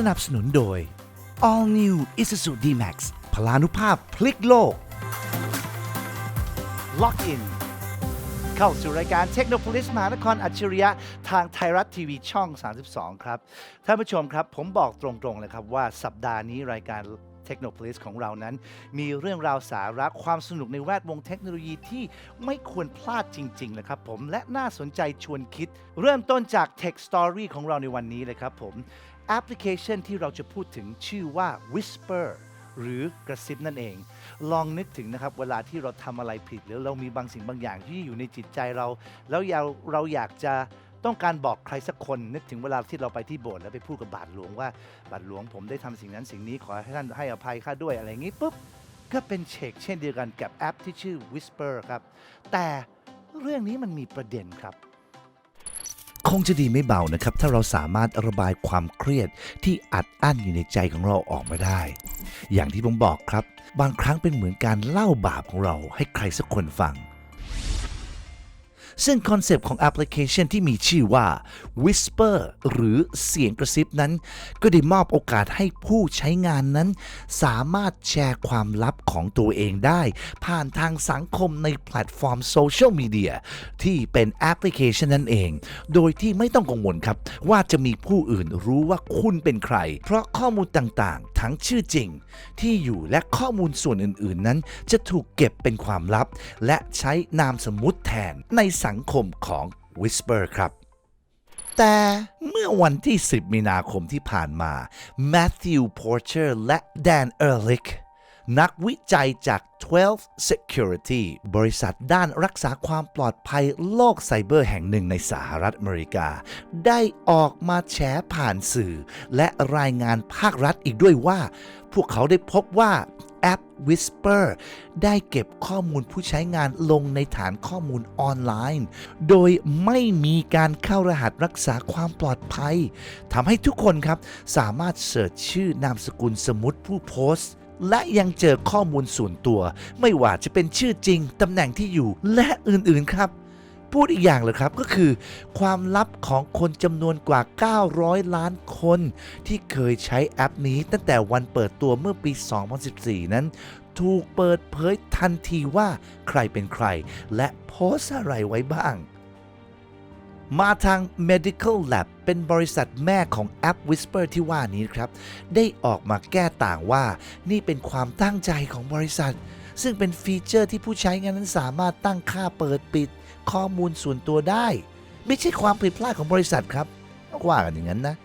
สนับสนุนโดย All New Isuzu D-Max พลานุภาพพลิกโลก Lock In เข้าสู่รายการเทคโนโลิสมหานครอัจฉริยะทางไทยรัฐทีวีช่อง 32 ครับ ท่านผู้ชมครับ ผมบอกตรงๆเลยครับว่าสัปดาห์นี้รายการเทคโนโลิสของเรานั้น มีเรื่องราวสาระความสนุกในแวดวงเทคโนโลยีที่ไม่ควรพลาดจริงๆนะครับผมและน่าสนใจชวนคิด เริ่มต้นจาก Tech Story ของเราในวันนี้เลยครับผม แอปพลิเคชันที่เราจะพูดถึงชื่อว่า Whisper หรือกระซิบนั่นเอง ลองนึกถึงนะครับ เวลาที่เราทำอะไรผิด หรือเรามีบางสิ่งบางอย่างที่อยู่ในจิตใจเรา แล้วเราเราอยากจะต้องการบอกใครสักคนนึกถึงเวลาที่เราไปที่โบสถ์แล้วไปพูดกับบาทหลวงว่าบาทหลวงผมได้ทำสิ่งนั้นสิ่งนี้ขอให้ท่านให้อภัยข้าด้วยอะไรอย่างนี้ปุ๊บก็เป็นเชกเช่นเดียวกันกับแอปที่ชื่อ Whisper ครับแต่เรื่องนี้มันมีประเด็นครับ คงจะดีไม่เบานะครับ ถ้าเราสามารถระบายความเครียดที่อัดอั้นอยู่ในใจของเราออกมาได้ อย่างที่ผมบอกครับ บางครั้งเป็นเหมือนการเล่าบาปของเราให้ใครสักคนฟัง ซึ่งคอนเซปต์ของแอปพลิเคชันที่มีชื่อว่า Whisper หรือเสียงกระซิบนั้น ก็ได้มอบโอกาสให้ผู้ใช้งานนั้น สามารถแชร์ความลับของตัวเองได้ ผ่านทางสังคมในแพลตฟอร์มโซเชียลมีเดียที่เป็นแอปพลิเคชันนั่นเอง โดยที่ไม่ต้องกังวลครับ ว่าจะมีผู้อื่นรู้ว่าคุณเป็นใคร เพราะข้อมูลต่างๆ ทั้งชื่อจริง ที่อยู่และข้อมูลส่วนอื่น ๆ นั้น จะถูกเก็บเป็นความลับ และใช้นามสมมุติแทนในสังคมของ Whisper ครับ แต่เมื่อวันที่ 10 มีนาคมที่ผ่านมา Matthew Porter และ Dan Ehrlich นักวิจัยจาก 12 Security บริษัทด้านรักษาความปลอดภัยโลกไซเบอร์แห่งหนึ่งในสหรัฐอเมริกา ได้ออกมาแฉผ่านสื่อ และรายงานภาครัฐอีกด้วยว่า พวกเขาได้พบว่าแอป Whisper ได้เก็บข้อมูลผู้ใช้งานลงในฐานข้อมูลออนไลน์ โดยไม่มีการเข้ารหัสรักษาความปลอดภัยทำให้ทุกคนครับ สามารถเสิร์ชชื่อนามสกุลสมมุติผู้โพสต์ และยังเจอข้อมูลส่วนตัว ไม่ว่าจะเป็นชื่อจริงตำแหน่งที่อยู่และอื่นๆครับ พูดอีกอย่างเลยครับก็คือ ความลับของคนจำนวนกว่า 900 ล้านคน ที่เคยใช้แอปนี้ตั้งแต่วันเปิดตัวเมื่อปี 2014 นั้น ถูกเปิดเผยทันทีว่าใครเป็นใคร และโพสอะไรไว้บ้าง มาทาง Medical Lab เป็นบริษัทแม่ของแอป Whisper ที่ว่านี้ครับ ได้ออกมาแก้ต่างว่า นี่เป็นความตั้งใจของบริษัท ซึ่งเป็นฟีเจอร์ที่ผู้ใช้งานนั้นสามารถตั้งค่าเปิดปิด ข้อมูลส่วนตัวได้ ไม่ใช่ความผิดพลาดของบริษัทครับว่ากันอย่างนั้นนะ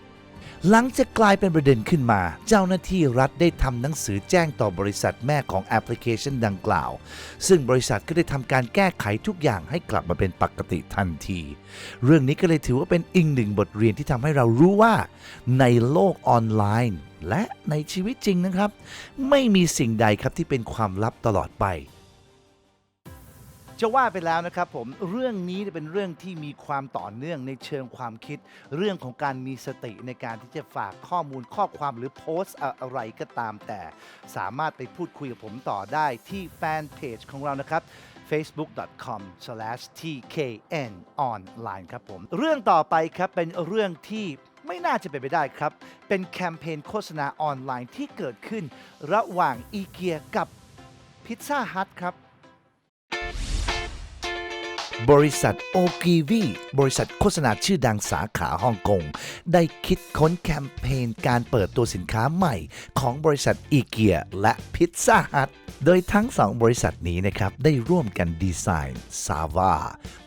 หลังจากกลายเป็นประเด็นขึ้นมา เจ้าหน้าที่รัฐได้ทำหนังสือแจ้งต่อบริษัทแม่ของแอปพลิเคชันดังกล่าว ซึ่งบริษัทก็ได้ทำการแก้ไขทุกอย่างให้กลับมาเป็นปกติทันที เรื่องนี้ก็เลยถือว่าเป็นอีกหนึ่งบทเรียนที่ทำให้เรารู้ว่า ในโลกออนไลน์ และในชีวิตจริงนะครับ ไม่มีสิ่งใดครับที่เป็นความลับตลอดไป จะว่าไปแล้วนะครับผมเรื่องนี้เป็นเรื่องที่มีความต่อเนื่องในเชิงความคิด เรื่องของการมีสติในการที่จะฝากข้อมูลข้อความหรือโพสต์อะไรก็ตามแต่ สามารถไปพูดคุยกับผมต่อได้ที่แฟนเพจของเรานะครับ facebook.com/tknonline ครับผม เรื่องต่อไปครับเป็นเรื่องที่ไม่น่าจะเป็นไปได้ครับ เป็นแคมเปญโฆษณาออนไลน์ที่เกิดขึ้น ระหว่างอีเกียกับพิซซ่าฮัทครับ บริษัทโอกีวีบริษัทโฆษณาชื่อดังสาขาฮ่องกง ได้คิดค้นแคมเปญการเปิดตัวสินค้าใหม่ของบริษัทอีเกียและพิซซ่าฮัทโดยทั้งสองบริษัทนี้นะครับ ได้ร่วมกันดีไซน์ซาวา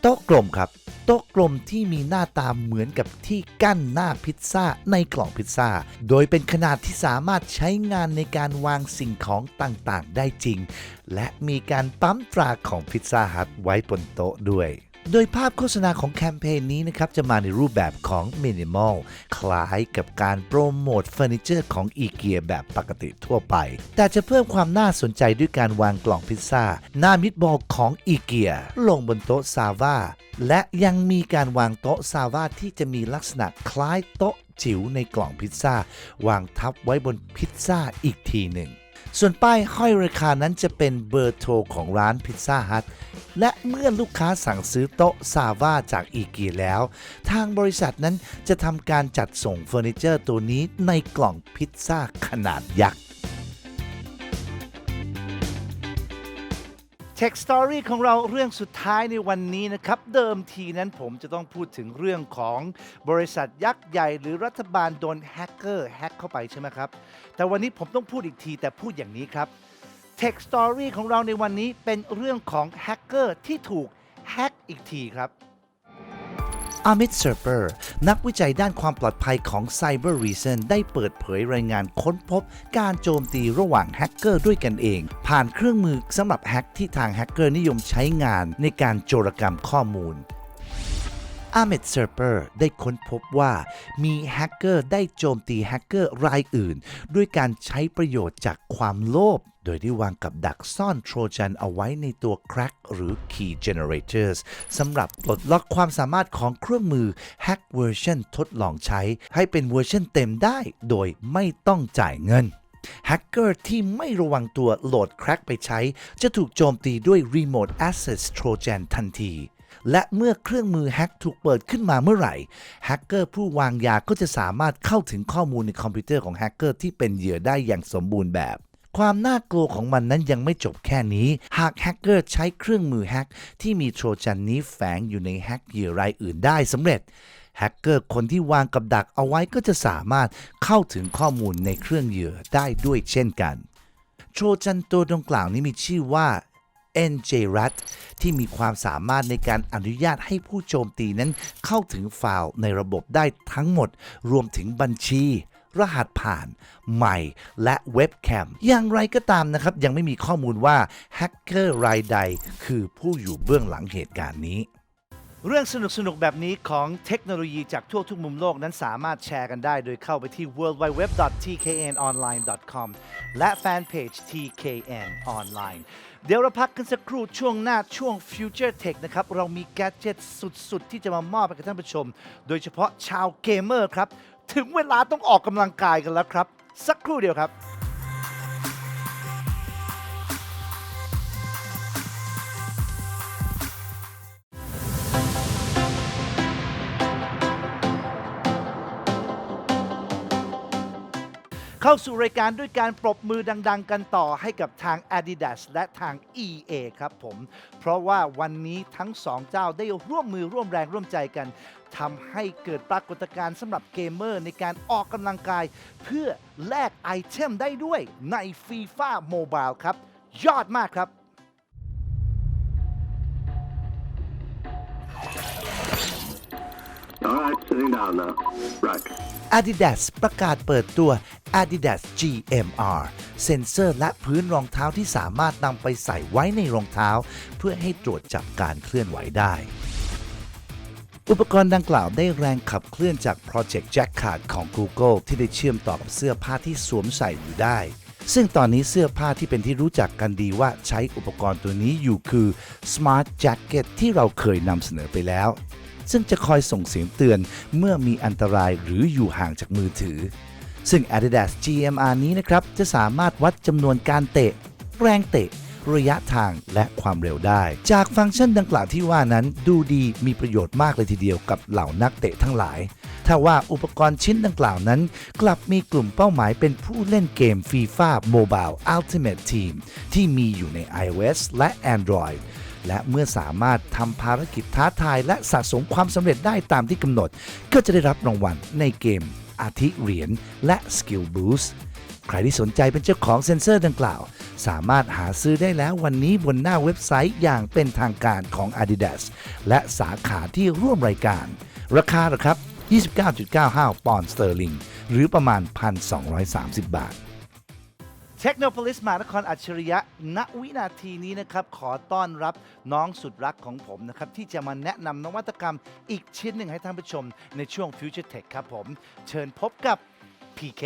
โต๊ะกลมครับโต๊ะกลมที่มีหน้าตาเหมือนกับที่กั้นหน้าพิซซ่าในกล่องพิซซ่า โดยเป็นขนาดที่สามารถใช้งานในการวางสิ่งของต่างๆ ได้จริง และมีการปั๊มตราของพิซซ่าฮัทไว้บนโต๊ะด้วย โดยภาพโฆษณาของแคมเปญนี้นะครับ จะมาในรูปแบบของ Minimal คล้ายกับการโปรโมทเฟอร์นิเจอร์ของอีเกียแบบปกติทั่วไป แต่จะเพิ่มความน่าสนใจด้วยการวางกล่องพิซซ่า หน้ามิตบอลของอีเกียลงบนโต๊ะซาวาและยังมีการวางโต๊ะซาวาที่จะมีลักษณะคล้ายโต๊ะจิ๋วในกล่องพิซซ่า วางทับไว้บนพิซซ่าอีกทีหนึ่ง ส่วนป้ายห้อยราคานั้นจะเป็นเบอร์โทรของร้านพิซซ่าฮัทและเมื่อลูกค้าสั่งซื้อโต๊ะซาว่าจากอีกีแล้ว ทางบริษัทนั้นจะทำการจัดส่งเฟอร์นิเจอร์ตัวนี้ในกล่องพิซซ่าขนาดยักษ์ Tech Story ของเราเรื่องสุดท้ายในวันนี้นะครับ เดิมทีนั้นผมจะต้องพูดถึงเรื่องของบริษัทยักษ์ใหญ่หรือรัฐบาลโดนแฮกเกอร์แฮกเข้าไปใช่ไหมครับ แต่วันนี้ผมต้องพูดอีกทีแต่พูดอย่างนี้ครับ Tech Story ของเราในวันนี้เป็นเรื่องของแฮกเกอร์ที่ถูกแฮกอีกทีครับ อามิดเซอร์เปอร์นักวิจัยด้านความปลอดภัยของ Cyber Reason ได้เปิดเผยรายงานค้นพบการโจมตีระหว่างแฮกเกอร์ด้วยกันเอง ผ่านเครื่องมือสำหรับแฮกที่ทางแฮกเกอร์นิยมใช้งานในการโจรกรรมข้อมูล อาเมดเซอร์เปอร์ได้ค้นพบว่ามีแฮกเกอร์ได้โจมตีแฮกเกอร์รายอื่น ด้วยการใช้ประโยชน์จากความโลภโดยได้วางกับดักซ่อนโทรจันเอาไว้ในตัว Crack หรือ Key Generators สำหรับปลดล็อกความสามารถของเครื่องมือ Hack Version ทดลองใช้ ให้เป็นเวอร์ชันเต็มได้โดยไม่ต้องจ่ายเงินแฮกเกอร์ที่ไม่ระวังตัวโหลดแครกไปใช้ จะถูกโจมตีด้วย Remote Access Trojan ทันที และเมื่อเครื่องมือแฮกถูกเปิดขึ้นมาเมื่อไหร่แฮกเกอร์ผู้วางยาก็จะสามารถเข้าถึงข้อมูลในคอมพิวเตอร์ของแฮกเกอร์ที่เป็นเหยื่อได้อย่างสมบูรณ์แบบความน่ากลัวของมันนั้นยังไม่จบแค่นี้ หากแฮกเกอร์ใช้เครื่องมือแฮกที่มีโทรจันนี้แฝงอยู่ในแฮกเหยื่อรายอื่นได้สำเร็จ แฮกเกอร์คนที่วางกับดักเอาไว้ก็จะสามารถเข้าถึงข้อมูลในเครื่องเหยื่อได้ด้วยเช่นกัน โทรจันตัวดังกล่าวนี้มีชื่อว่า NJRAT ที่มีความสามารถในการอนุญาตให้ผู้โจมตีนั้นเข้าถึงไฟล์ในระบบได้ทั้งหมด รวมถึงบัญชี รหัสผ่านใหม่และเว็บแคม อย่างไรก็ตามนะครับ ยังไม่มีข้อมูลว่าแฮกเกอร์รายใด คือผู้อยู่เบื้องหลังเหตุการณ์นี้ เรื่องสนุกๆแบบนี้ของเทคโนโลยีจากทั่วทุกมุมโลกนั้นสามารถแชร์กันได้โดยเข้าไปที่ worldwideweb.tknonline.com และแฟนเพจ TKN Online เดี๋ยวเราพักกันสักครู่ช่วงหน้าช่วง Future Tech นะครับ เรามีแกดเจ็ตสุดๆ ที่จะมามอบให้กับท่านผู้ชม โดยเฉพาะชาวเกมเมอร์ครับ ถึงเวลาต้องออกกำลังกายกันแล้วครับ สักครู่เดียวครับ เข้าสู่รายการด้วยการปรบมือดัง ๆ กันต่อให้กับทาง Adidas และทาง EA ครับผม เพราะว่าวันนี้ทั้งสองเจ้าได้ร่วมมือร่วมแรงร่วมใจกันทำให้เกิดปรากฏการณ์สำหรับเกมเมอร์ในการออกกำลังกาย เพื่อแลกไอเทมได้ด้วยใน FIFA Mobile ครับ ยอดมากครับ All right, sitting down now. Right. Adidas ประกาศเปิดตัว Adidas GMR เซ็นเซอร์และพื้นรองเท้าที่สามารถนำไปใส่ไว้ในรองเท้า เพื่อให้ตรวจจับการเคลื่อนไหวได้ อุปกรณ์ดังกล่าวได้แรงขับเคลื่อนจาก Project Jacquard ของ Google ที่ได้เชื่อมต่อกับเสื้อผ้าที่สวมใส่อยู่ได้ ซึ่งตอนนี้เสื้อผ้าที่เป็นที่รู้จักกันดีว่าใช้อุปกรณ์ตัวนี้อยู่คือ Smart Jacket ที่เราเคยนำเสนอไปแล้ว ซึ่งจะคอยส่งเสียงเตือนเมื่อมีอันตรายหรืออยู่ห่างจากมือถือ ซึ่ง Adidas GMR นี้นะครับ จะสามารถวัดจำนวนการเตะ แรงเตะ ระยะทางและความเร็วได้ จากฟังก์ชันดังกล่าวที่ว่านั้นดูดีมีประโยชน์มากเลยทีเดียวกับเหล่านักเตะทั้งหลายถ้าว่าอุปกรณ์ชิ้นดังกล่าวนั้น กลับมีกลุ่มเป้าหมายเป็นผู้เล่นเกม FIFA Mobile Ultimate Team ที่มีอยู่ใน iOS และ Android และเมื่อสามารถทำภารกิจท้าทายและสะสมความสำเร็จได้ตามที่กำหนด ก็จะได้รับรางวัลในเกม อาทิเหรียญและ Skill Boost ใครที่สนใจเป็นเจ้าของเซ็นเซอร์ดังกล่าว สามารถหาซื้อได้แล้ววันนี้บนหน้าเว็บไซต์อย่างเป็นทางการของ Adidas และสาขาที่ร่วมรายการ ราคาหรอครับ 29.95 ปอนด์สเตอร์ลิง หรือประมาณ 1,230 บาท เทคโนโลยีมานครอัจฉริยะ ณ วินาทีนี้นะครับ ขอต้อนรับน้องสุดรักของผมนะครับ ที่จะมาแนะนำนวัตกรรมอีกชิ้นหนึ่งให้ท่านผู้ชมในช่วง Future Tech ครับผม เชิญพบกับ PK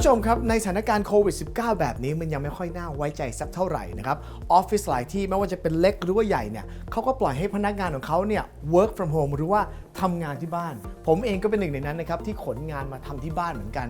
ผู้ชมครับ ในสถานการณ์โควิด -19 แบบนี้มันยังไม่ค่อยน่าไว้ใจสักเท่าไหร่นะครับออฟฟิศหลายที่ไม่ว่าจะเป็นเล็กหรือว่าใหญ่เนี่ยเขาก็ปล่อยให้พนักงานของเขาเนี่ย work from home หรือว่าทำงานที่บ้าน ผมเองก็เป็นหนึ่งในนั้นนะครับที่ขนงานมาทำที่บ้านเหมือนกัน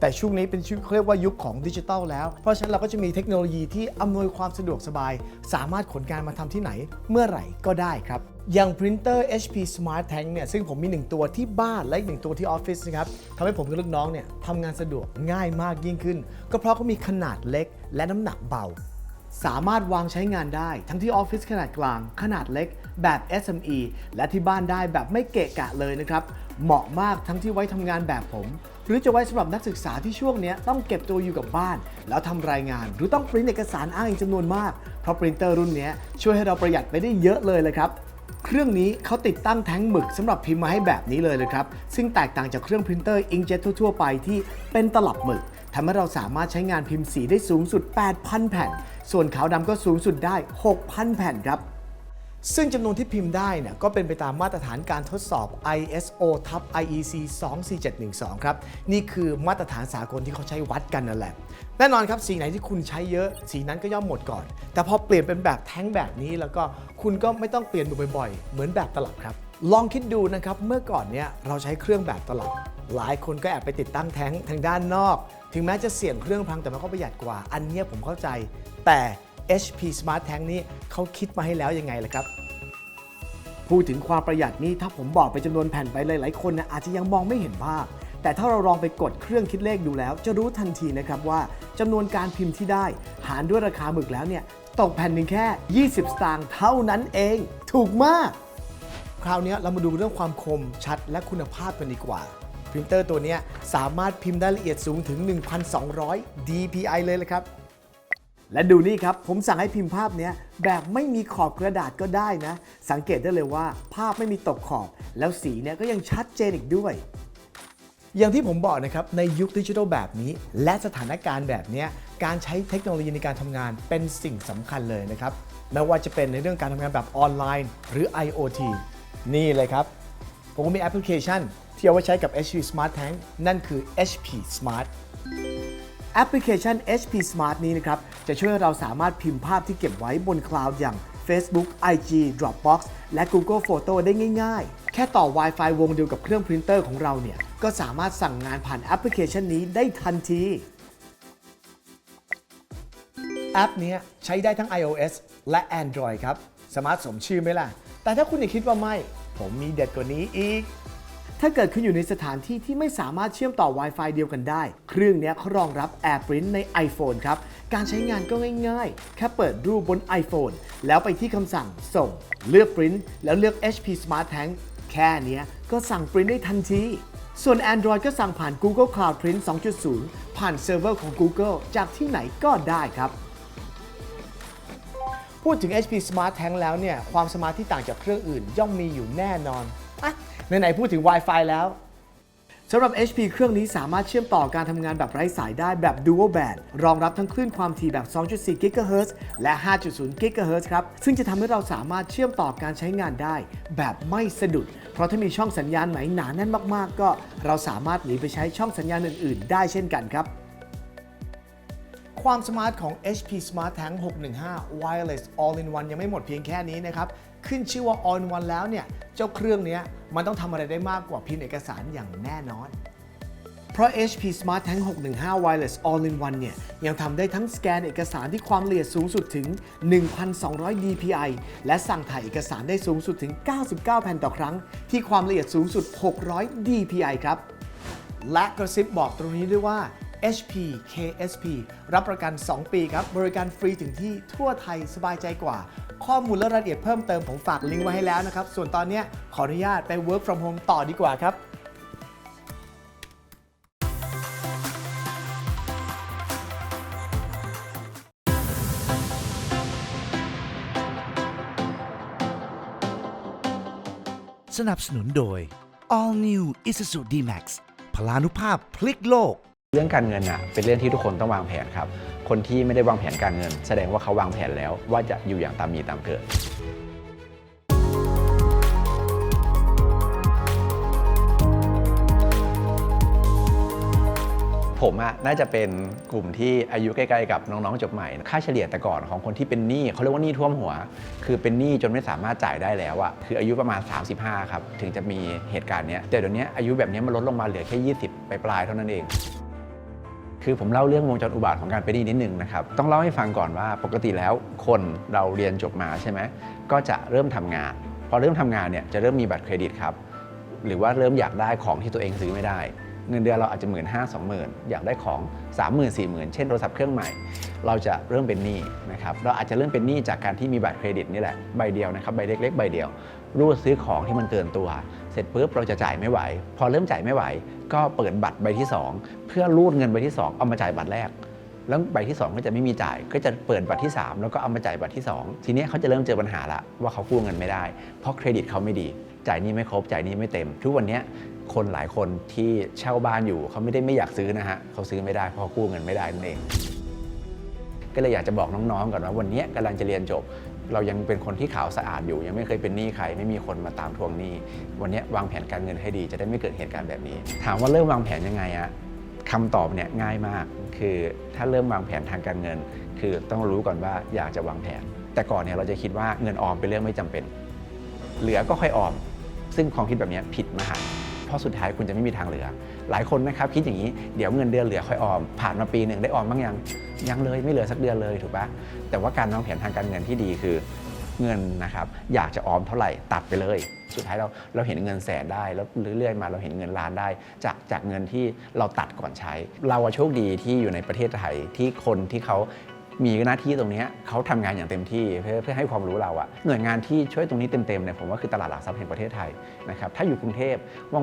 แต่ช่วงนี้เป็นช่วงเขาเรียกว่ายุคของดิจิทัลแล้ว เพราะฉะนั้นเราก็จะมีเทคโนโลยีที่อำนวยความสะดวกสบาย สามารถขนงานมาทำที่ไหนเมื่อไหร่ก็ได้ครับ อย่าง printer HP Smart Tank เนี่ยซึ่งผมมี 1 ตัวที่บ้านและอีกหนึ่งตัวที่ออฟฟิศนะครับทำให้ผมกับลูกน้องเนี่ยทำงานสะดวกง่ายมากยิ่งขึ้น ก็เพราะเขามีขนาดเล็กและน้ำหนักเบา สามารถวางใช้งานได้ ทั้งที่ออฟฟิศขนาดกลาง ขนาดเล็ก แบบ SME และที่บ้านได้แบบไม่เกะกะเลยนะครับ เหมาะมากทั้งที่ไว้ทำงานแบบผม หรือจะไว้สำหรับนักศึกษาที่ช่วงนี้ต้องเก็บตัวอยู่กับบ้าน แล้วทำรายงาน หรือต้องปริ้นเอกสารอ้างอิงจำนวนมากเพราะปรินเตอร์รุ่นนี้ช่วยให้เราประหยัดไปได้เยอะเลยเลยครับ เครื่องนี้เขาติดตั้งแท้งหมึกสำหรับพิมพ์มาให้แบบนี้เลยเลยครับ ซึ่งแตกต่างจากเครื่องพิมพ์เตอร์อิงเจ็ตทั่วๆไปที่เป็นตลับหมึกทำให้เราสามารถใช้งานพิมพ์สีได้สูงสุด 8,000 แผ่น ส่วนขาวดำก็สูงสุดได้ 6,000 แผ่นครับ ซึ่งจำนวนที่พิมพ์ได้เนี่ยก็เป็นไปตามมาตรฐานการทดสอบ ISO ทับ IEC 24712 ครับ นี่คือมาตรฐานสากลที่เขาใช้วัดกันนั่นแหละ แน่นอนครับสีไหนที่คุณใช้เยอะ สีนั้นก็ย่อมหมดก่อน แต่พอเปลี่ยนเป็นแบบแท้งแบบนี้แล้วก็คุณก็ไม่ต้องเปลี่ยนบ่อยๆ เหมือนแบบตลับครับ ลองคิดดูนะครับเมื่อก่อนเนี่ยเราใช้เครื่องแบบตลับ หลายคนก็แอบไปติดตั้งแท้งทางด้านนอก ถึงแม้จะเสี่ยงเครื่องพังแต่มันก็ประหยัดกว่า อันนี้ผมเข้าใจ แต่ HP Smart Tank นี้เขาคิดมาให้แล้วยังไงล่ะครับ พูดถึงความประหยัดนี้ถ้าผมบอกไปจำนวนแผ่นไปเลยหลายคนนะอาจจะยังมองไม่เห็นภาพ แต่ถ้าเราลองไปกดเครื่องคิดเลขดูแล้ว จะรู้ทันทีนะครับว่าจำนวนการพิมพ์ที่ได้ หารด้วยราคาหมึกแล้วเนี่ยตกแผ่นหนึ่งแค่ 20 สตางค์เท่านั้นเอง ถูกมาก คราวนี้เรามาดูเรื่องความคมชัดและคุณภาพกันดีกว่าพรินเตอร์ตัวเนี้ยสามารถพิมพ์ได้ละเอียดสูงถึง 1,200 dpi เลยเลยครับ และดูนี่ครับ ผมสั่งให้พิมพ์ภาพนี้แบบไม่มีขอบกระดาษก็ได้นะ สังเกตได้เลยว่าภาพไม่มีตกขอบ แล้วสีเนี่ยก็ยังชัดเจนอีกด้วย อย่างที่ผมบอกนะครับ ในยุคดิจิทัลแบบนี้ และสถานการณ์แบบนี้การใช้เทคโนโลยีในการทำงานเป็นสิ่งสำคัญเลยนะครับไม่ว่าจะเป็นในเรื่องการทำงานแบบออนไลน์ หรือ IoT นี่เลยครับ ผมก็มีแอปพลิเคชัน ที่เอาไว้ใช้กับ HP Smart Tank นั่นคือ HP Smart แอปพลิเคชัน HP Smart นี้นะครับ จะช่วยเราสามารถพิมพ์ภาพที่เก็บไว้บนคลาวด์อย่าง Facebook, IG, Dropbox และ Google Photo ได้ง่าย ๆ แค่ต่อ Wi-Fi วงเดียวกับเครื่องพรินเตอร์ของเราเนี่ย ก็สามารถสั่งงานผ่านแอปพลิเคชันนี้ได้ทันที แอปนี้ใช้ได้ทั้ง iOS และ Android ครับสมาร์ทสมชื่อไหมล่ะ แต่ถ้าคุณยังคิดว่าไม่ ผมมีเด็ดกว่านี้อีก ถ้าเกิดคุณอยู่ในสถานที่ที่ไม่สามารถเชื่อมต่อ Wi-Fi เดียวกันได้ เครื่องนี้เขารองรับ AirPrint ใน iPhone ครับ การใช้งานก็ง่ายๆ แค่เปิดรูปบน iPhone แล้วไปที่คำสั่งส่ง เลือก Print แล้วเลือก HP Smart Tank แค่นี้ก็สั่ง Print ได้ทันทีส่วน Android ก็สั่งผ่าน Google Cloud Print 2.0 ผ่านเซิร์ฟเวอร์ของ Google จากที่ไหนก็ได้ครับ พูดถึง HP Smart Tank แล้วเนี่ย ความสมาร์ทที่ต่างจากเครื่องอื่นย่อมมีอยู่แน่นอนอะ ไหนๆพูดถึง Wi-Fi แล้วสำหรับ HP เครื่องนี้สามารถเชื่อมต่อการทำงานแบบไร้สายได้แบบ Dual Band รองรับทั้งคลื่นความถี่แบบ 2.4 GHz และ 5.0 GHz ครับ ซึ่งจะทำให้เราสามารถเชื่อมต่อการใช้งานได้ แบบไม่สะดุด เพราะถ้ามีช่องสัญญาณไหนหนาแน่นมากๆ ก็เราสามารถหนีไปใช้ช่องสัญญาณอื่น ๆ ได้เช่นกันครับ ความสมาร์ทของ HP Smart Tank 615 Wireless All-in-One ยังไม่หมดเพียงแค่นี้นะครับ ขึ้นชื่อว่า All-in-One แล้วเนี่ย เจ้าเครื่องนี้มันต้องทำอะไรได้มากกว่าพิมพ์เอกสารอย่างแน่นอน เพราะ HP Smart Tank 615 Wireless All-in-One เนี่ย ยังทำได้ทั้งสแกนเอกสารที่ความละเอียดสูงสุดถึง 1,200 dpi และสั่งถ่ายเอกสารได้สูงสุดถึง 99 แผ่นต่อครั้ง ที่ความละเอียดสูงสุด 600 dpi ครับและกระซิบบอกตรงนี้ด้วยว่า HP KSP รับประกัน 2 ปีครับ บริการฟรีถึงที่ทั่วไทยสบายใจกว่า ข้อมูลและรายละเอียดเพิ่มเติมผมฝากลิงก์ไว้ให้แล้วนะครับ ส่วนตอนนี้ขออนุญาตไป work from home ต่อดีกว่าครับสนับสนุนโดย All New Isuzu D-Max พลานุภาพพลิกโลก เรื่องการเงินอะเป็นเรื่องที่ทุกคนต้องวางแผนครับ คนที่ไม่ได้วางแผนการเงิน แสดงว่าเขาวางแผนแล้วว่าจะอยู่อย่างตามมีตามเกิดผมอะน่าจะเป็นกลุ่มที่อายุใกล้ๆกับน้องๆจบใหม่ ค่าเฉลี่ยแต่ก่อนของคนที่เป็นหนี้เขาเรียกว่าหนี้ท่วมหัว คือเป็นหนี้จนไม่สามารถจ่ายได้แล้วอะคืออายุประมาณ 35 ครับ ถึงจะมีเหตุการณ์เนี้ยแต่เดี๋ยวนี้อายุแบบนี้มันลดลงมาเหลือแค่ 20ปปลายเท่านั้นเอง คือผมเล่าเรื่องวงจรอุบาทของการเป็นหนี้นิดนึงนะครับ ต้องเล่าให้ฟังก่อนว่าปกติแล้วคนเราเรียนจบมาใช่ไหมก็จะเริ่มทำงาน พอเริ่มทำงานเนี่ยจะเริ่มมีบัตรเครดิตครับ หรือว่าเริ่มอยากได้ของที่ตัวเองซื้อไม่ได้ เงินเดือนเราอาจจะหมื่นห้าสองหมื่นอยากได้ของ3 0 0 0 0 4 0 0 0 0เช่นโทรศัพท์เครื่องใหม่ เราจะเริ่มเป็นหนี้นะครับเราอาจจะเริ่มเป็นหนี้จากการที่มีบัตรเครดิตนี่แหละใบเดียวนะครับใบเล็กๆใบเดียวรูดซื้อของที่มันเกินตัว สร็จปุ๊บเราจะจ่ายไม่ไหว พอเริ่มจ่ายไม่ไหว ก็เปิดบัตรใบที่ 2 เพื่อรูดเงินใบที่ 2 เอามาจ่ายบัตรแรก แล้วใบที่ 2 ก็จะไม่มีจ่าย ก็จะเปิดบัตรที่ 3 แล้วก็เอามาจ่ายบัตรที่ 2 ทีนี้เขาจะเริ่มเจอปัญหาละว่าเขากู้เงินไม่ได้ เพราะเครดิตเขาไม่ดี จ่ายนี้ไม่ครบ จ่ายนี้ไม่เต็ม ทุกวันนี้คนหลายคนที่เช่าบ้านอยู่เขาไม่ได้ไม่อยากซื้อนะฮะเขาซื้อไม่ได้เพราะเขากู้เงินไม่ได้นั่นเองก็เลยอยากจะบอกน้องๆก่อนว่าวันนี้กำลังจะเรียนจบ เรายังเป็นคนที่ขาวสะอาดอยู่ ยังไม่เคยเป็นหนี้ใครไม่มีคนมาตามทวงหนี้ วันนี้วางแผนการเงินให้ดี จะได้ไม่เกิดเหตุการณ์แบบนี้ ถามว่าเริ่มวางแผนยังไงอะคำตอบเนี่ยง่ายมาก คือถ้าเริ่มวางแผนทางการเงิน คือต้องรู้ก่อนว่าอยากจะวางแผน แต่ก่อนเนี่ยเราจะคิดว่าเงินออมเป็นเรื่องไม่จำเป็น เหลือก็ค่อยออม ซึ่งความคิดแบบนี้ผิดมหันต์ เพราะสุดท้ายคุณจะไม่มีทางเหลือ หลายคนนะครับคิดอย่างนี้เดี๋ยวเงินเดือนเหลือค่อยออม ผ่านมาปีหนึ่งได้ออมบ้างยังยังเลยไม่เหลือสักเดือนเลยถูกปะแต่ว่าการวางแผนทางการเงินที่ดีคือเงินนะครับอยากจะออมเท่าไหร่ตัดไปเลย สุดท้ายเราเราเห็นเงินแสนได้แล้วเรื่อยๆมาเราเห็นเงินล้านได้ จากจากเงินที่เราตัดก่อนใช้ เราโชคดีที่อยู่ในประเทศไทยที่คนที่เขา มีหน้าที่ตรงนี้เขาทำงานอย่างเต็มที่เพื่อเพื่อให้ความรู้เราอะหน่วยงานที่ช่วยตรงนี้เต็มๆเนี่ยผมว่าคือตลาดหลักทรัพย์แห่งประเทศไทยนะครับถ้าอยู่กรุงเทพ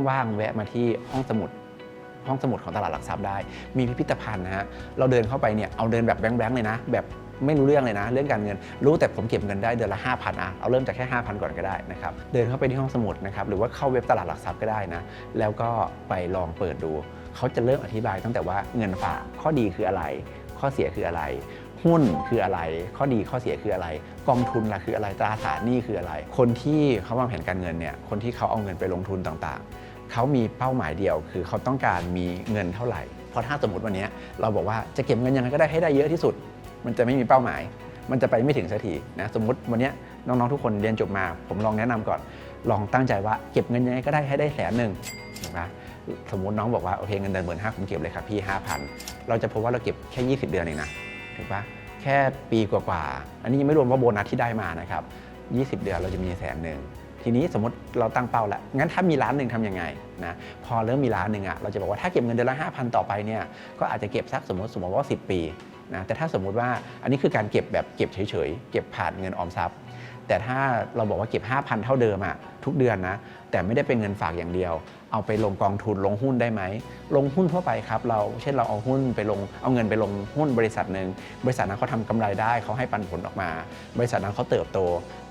ว่างๆแวะมาที่ห้องสมุดห้องสมุดของตลาดหลักทรัพย์ได้ มีพิพิธภัณฑ์นะฮะเราเดินเข้าไปเนี่ยเอาเดินแบบแบงค์ๆเลยนะแบบไม่รู้เรื่องเลยนะ เรื่องการเงินรู้แต่ผมเก็บเงินได้เดือนละ 5,000อะเอาเริ่มจากแค่ 5,000 ก่อนก็ได้นะครับเดินเข้าไปที่ห้องสมุดนะครับหรือว่าเข้าเว็บตลาดหลักทรัพย์ก็ได้นะ แล้วก็ไปลองเปิดดู เขาจะเริ่มอธิบายตั้งแต่ว่าเงินฝากข้อดีคืออะไร ข้อเสียคืออะไร หุ้นคืออะไร ข้อดีข้อเสียคืออะไร กองทุนล่ะคืออะไรตราสารหนี้คืออะไร คนที่เขาวางแผนการเงินเนี่ยคนที่เขาเอาเงินไปลงทุนต่างๆ เขามีเป้าหมายเดียว คือเขาต้องการมีเงินเท่าไหร่ เพราะถ้าสมมติวันนี้เราบอกว่าจะเก็บเงินยังไงก็ได้ให้ได้เยอะที่สุด มันจะไม่มีเป้าหมาย มันจะไปไม่ถึงสักทีนะสมมติวันนี้น้องๆทุกคนเรียนจบมา ผมลองแนะนำก่อน ลองตั้งใจว่าเก็บเงินยังไงก็ได้ให้ได้แสนหนึ่งถูกปะสมมติน้องบอกว่าโอเคเงินเดือนหมื่นห้าผมเก็บเลยครับพี่ห้าพันเราจะพบว่าเราเก็บแค่ 20 เดือนเองนะ ถูกปะแค่ปีกว่าๆ อันนี้ยังไม่รวมว่าโบนัสที่ได้มานะครับ 20 เดือนเราจะมีแสนหนึ่ง ทีนี้สมมติเราตั้งเป้าแล้วงั้นถ้ามีล้านหนึ่งทำยังไงนะ พอเริ่มมีล้านหนึ่งอะเราจะบอกว่าถ้าเก็บเงินเดือนละ 5,000 ต่อไปเนี่ย ก็อาจจะเก็บสักสมมติสมมติว่า 10 ปีนะ แต่ถ้าสมมุติว่าอันนี้คือการเก็บแบบเก็บเฉยๆ เก็บผ่านเงินออมทรัพย์ แต่ถ้าเราบอกว่าเก็บ 5,000 เท่าเดิมอะทุกเดือนนะ แต่ไม่ได้เป็นเงินฝากอย่างเดียว เอาไปลงกองทุนลงหุ้นได้ไหม ลงหุ้นทั่วไปครับ เราเช่นเราเอาหุ้นไปลงเอาเงินไปลงหุ้นบริษัทหนึ่งบริษัทนั้นเขาทำกำไรได้เขาให้ปันผลออกมา บริษัทนั้นเขาเติบโต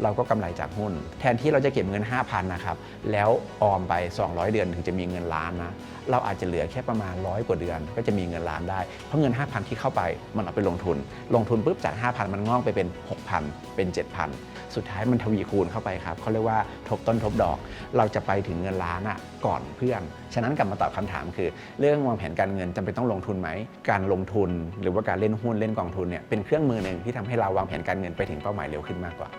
เราก็กำไรจากหุ้น แทนที่เราจะเก็บเงิน 5,000นะครับแล้วออมไป 200 เดือนถึงจะมีเงินล้านนะเราอาจจะเหลือแค่ประมาณร้อยกว่าเดือน ก็จะมีเงินล้านได้ เพราะเงิน 5,000 ที่เข้าไปมันเอาไปลงทุน ลงทุนปุ๊บจาก 5,000 มันงอกไปเป็น 6,000 เป็น 7,000 สุดท้ายมันทวีคูณเข้าไปครับเขาเรียกว่าทบต้นทบดอกเราจะไปถึงเงินล้านอะก่อนเพื่อน ฉะนั้นกลับมาตอบคำถามคือ เรื่องวางแผนการเงินจำเป็นต้องลงทุนไหม การลงทุน หรือว่าการเล่นหุ้นเล่นกองทุนเนี่ยเป็นเครื่องมือหนึ่งที่ทำให้เราวางแผนการเงินไปถึงเป้าหมายเร็วขึ้นมากกว่า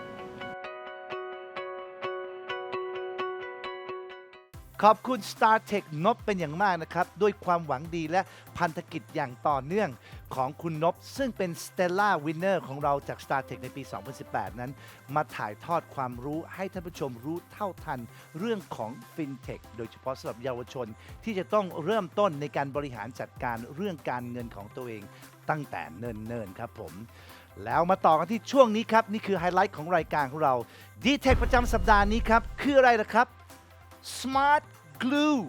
ขอบคุณ Star Tech นบเป็นอย่างมากนะครับ ด้วยความหวังดีและพันธกิจอย่างต่อเนื่องของคุณนบ ซึ่งเป็น Stella Winner ของเราจาก Star Tech ในปี 2018 นั้น มาถ่ายทอดความรู้ให้ท่านผู้ชมรู้เท่าทันเรื่องของ FinTech โดยเฉพาะสำหรับเยาวชน ที่จะต้องเริ่มต้นในการบริหารจัดการเรื่องการเงินของตัวเองตั้งแต่เนิ่นๆครับผมแล้วมาต่อกันที่ช่วงนี้ครับ นี่คือไฮไลท์ของรายการของเรา d t e c h ประจำสัปดาห์นี้ครับ คืออะไรล่ะครับ Smart Glue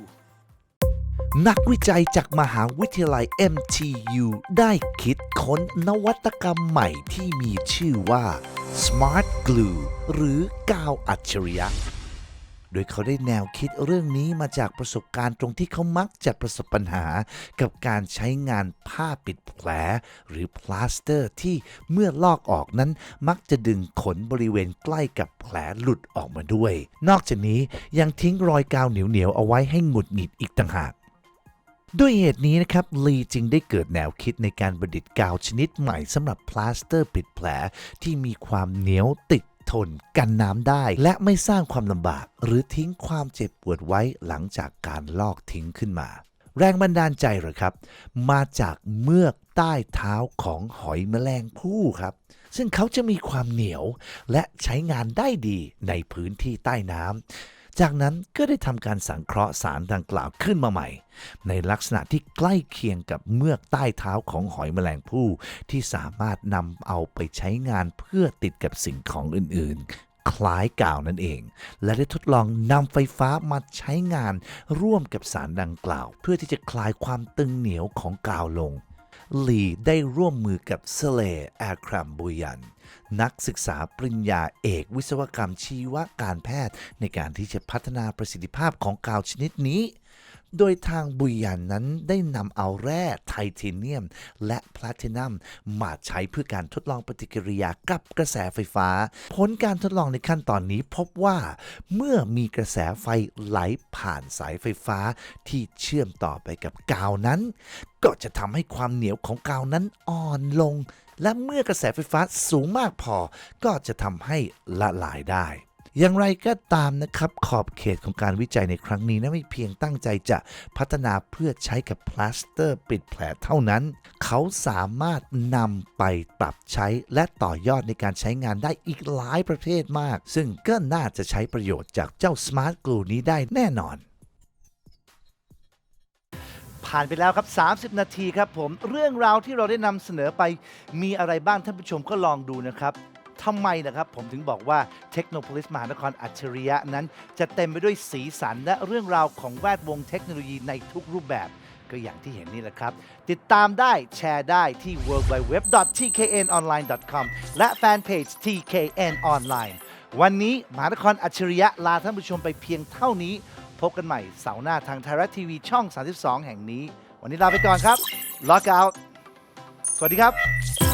นักวิจัยจากมหาวิทยาลัย MTU ได้คิดค้นนวัตกรรมใหม่ที่มีชื่อว่า Smart Glue หรือกาวอัจฉริยะ โดยเขาได้แนวคิดเรื่องนี้มาจากประสบการณ์ตรงที่เขามักจะประสบปัญหา กับการใช้งานผ้าปิดแผล หรือพลาสเตอร์ ที่เมื่อลอกออกนั้นมักจะดึงขนบริเวณใกล้กับแผลหลุดออกมาด้วย นอกจากนี้ยังทิ้งรอยกาวเหนียวๆเอาไว้ให้หงุดหงิดอีกต่างหากด้วยเหตุนี้นะครับลีจึงได้เกิดแนวคิดในการประดิษฐ์กาวชนิดใหม่สำหรับพลาสเตอร์ปิดแผลที่มีความเหนียวติด ทนกันน้ำได้ และไม่สร้างความลำบาก หรือทิ้งความเจ็บปวดไว้หลังจากการลอกทิ้งขึ้นมา แรงบันดาลใจเหรอครับ มาจากเมือกใต้เท้าของหอยแมลงภู่ครับ ซึ่งเขาจะมีความเหนียวและใช้งานได้ดีในพื้นที่ใต้น้ำ จากนั้นก็ได้ทำการสังเคราะห์สารดังกล่าวขึ้นมาใหม่ ในลักษณะที่ใกล้เคียงกับเมือกใต้เท้าของหอยแมลงภู่ที่สามารถนำเอาไปใช้งานเพื่อติดกับสิ่งของอื่นๆ คล้ายกาวนั่นเอง และได้ทดลองนำไฟฟ้ามาใช้งานร่วมกับสารดังกล่าว เพื่อที่จะคลายความตึงเหนียวของกาวลง ลีได้ร่วมมือกับเซเลแอครัมบุยัน นักศึกษาปริญญาเอกวิศวกรรมชีวการแพทย์ ในการที่จะพัฒนาประสิทธิภาพของกาวชนิดนี้ โดยทางบุยันนั้นได้นำเอาแร่ไทเทเนียม และแพลตินัมมาใช้เพื่อการทดลองปฏิกิริยากับกระแสไฟฟ้า ผลการทดลองในขั้นตอนนี้พบว่า เมื่อมีกระแสไฟไหลผ่านสายไฟฟ้าที่เชื่อมต่อไปกับกาวนั้น ก็จะทำให้ความเหนียวของกาวนั้นอ่อนลง และเมื่อกระแสไฟฟ้าสูงมากพอ ก็จะทำให้ละลายได้ อย่างไรก็ตามนะครับ ขอบเขตของการวิจัยในครั้งนี้นะไม่เพียงตั้งใจจะพัฒนาเพื่อใช้กับพลาสเตอร์ปิดแผลเท่านั้น เขาสามารถนำไปปรับใช้และต่อยอดในการใช้งานได้อีกหลายประเภทมาก ซึ่งก็น่าจะใช้ประโยชน์จากเจ้า Smart Glue นี้ได้แน่นอนผ่านไปแล้วครับ 30 นาทีครับผม เรื่องราวที่เราได้นำเสนอไปมีอะไรบ้างท่านผู้ชมก็ลองดูนะครับ ทำไมนะครับผมถึงบอกว่าเทคโนโลยีมหานครอัจฉริยะนั้น จะเต็มไปด้วยสีสันและเรื่องราวของแวดวงเทคโนโลยีในทุกรูปแบบ ก็อย่างที่เห็นนี่แหละครับ ติดตามได้แชร์ได้ที่ www.tknonline.com และแฟนเพจ TKN Online วันนี้มหานครอัจฉริยะลาท่านผู้ชมไปเพียงเท่านี้ พบกันใหม่เสาร์หน้าทางไทยรัฐทีวีช่อง 32 แห่งนี้ วันนี้ลาไปก่อนครับ Lock out สวัสดีครับ